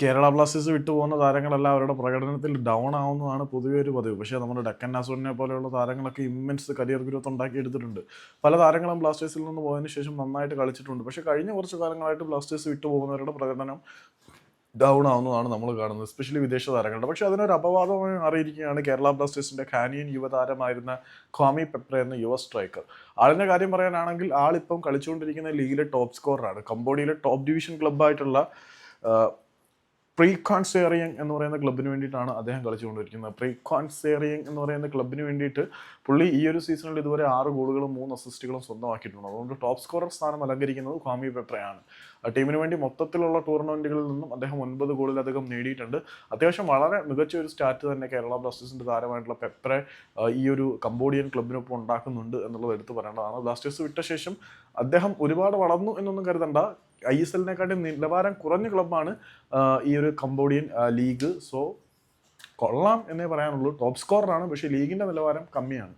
Kerala Blasters വിട്ടുപോകുന്ന താരങ്ങളെല്ലാം അവരുടെ പ്രകടനത്തിൽ down ആവുന്നതാണ് പൊതുവെ ഒരു പതിവ്. പക്ഷേ നമ്മുടെ ഡക്കൻ നാസോണിനെ പോലെയുള്ള താരങ്ങളൊക്കെ ഇമ്മൻസ് കരിയർ ഗ്രോത്ത് ഉണ്ടാക്കി എടുത്തിട്ടുണ്ട് പല താരങ്ങളും ബ്ലാസ്റ്റേഴ്സിൽ നിന്ന് പോയതിനു ശേഷം നന്നായിട്ട് കളിച്ചിട്ടുണ്ട്. പക്ഷേ കഴിഞ്ഞ കുറച്ച് കാലങ്ങളായിട്ട് ബ്ലാസ്റ്റേഴ്സ് വിട്ടുപോകുന്നവരുടെ പ്രകടനം ഡൗൺ ആവുന്നതാണ് നമ്മൾ കാണുന്നത് എസ്പെഷ്യലി വിദേശ താരങ്ങളുടെ. പക്ഷേ അതിനൊരു അപവാദമായി മാറിയിരിക്കുകയാണ് കേരള ബ്ലാസ്റ്റേഴ്സിന്റെ ഖാനിയൻ യുവതാരമായിരുന്ന ക്വാമി പെപ്ര എന്ന യുവ സ്ട്രൈക്കർ ആളിന്റെ കാര്യം പറയാനാണെങ്കിൽ ആളിപ്പം കളിച്ചുകൊണ്ടിരിക്കുന്ന ലീഗിലെ ടോപ്പ് സ്കോറാണ് കംബോഡിയയിലെ ടോപ്പ് ഡിവിഷൻ ക്ലബ്ബായിട്ടുള്ള പ്രീകോൺസേറിയങ് എന്ന് പറയുന്ന ക്ലബിന് വേണ്ടിയിട്ടാണ് അദ്ദേഹം കളിച്ചുകൊണ്ടിരിക്കുന്നത്. പ്രീകോൺസേറിയങ് എന്ന് പറയുന്ന ക്ലബിന് വേണ്ടിയിട്ട് പുള്ളി ഈ ഒരു സീസണിൽ ഇതുവരെ ആറ് ഗോളുകളും മൂന്ന് അസിസ്റ്റുകളും സ്വന്തമാക്കിയിട്ടുണ്ട്. അതുകൊണ്ട് ടോപ്പ് സ്കോറർ സ്ഥാനം അലങ്കരിക്കുന്നത് ക്വാമി പെപ്രയാണ് ടീമിന് വേണ്ടി മൊത്തത്തിലുള്ള ടൂർണമെന്റുകളിൽ നിന്നും അദ്ദേഹം ഒൻപത് ഗോളിലധികം നേടിയിട്ടുണ്ട്. അത്യാവശ്യം വളരെ മികച്ച ഒരു സ്റ്റാറ്റ് തന്നെ കേരള ബ്ലാസ്റ്റേഴ്സിന്റെ താരമായിട്ടുള്ള പെപ്രെ ഈ ഒരു കംബോഡിയൻ ക്ലബിനൊപ്പം ഉണ്ടാക്കുന്നുണ്ട് എന്നുള്ളത് എടുത്തു പറയേണ്ടതാണ്. ബ്ലാസ്റ്റേഴ്സ് വിട്ട ശേഷം അദ്ദേഹം ഒരുപാട് വളർന്നു എന്നൊന്നും കരുതണ്ട. ഐ എസ് എല്ലിനെക്കാട്ടി നിലവാരം കുറഞ്ഞ ക്ലബ്ബാണ് ഈ ഒരു കംബോഡിയൻ ലീഗ്. സോ കൊള്ളാം എന്നേ പറയാനുള്ളൂ. ടോപ്പ് സ്കോറാണ് പക്ഷേ ലീഗിന്റെ നിലവാരം കമ്മിയാണ്.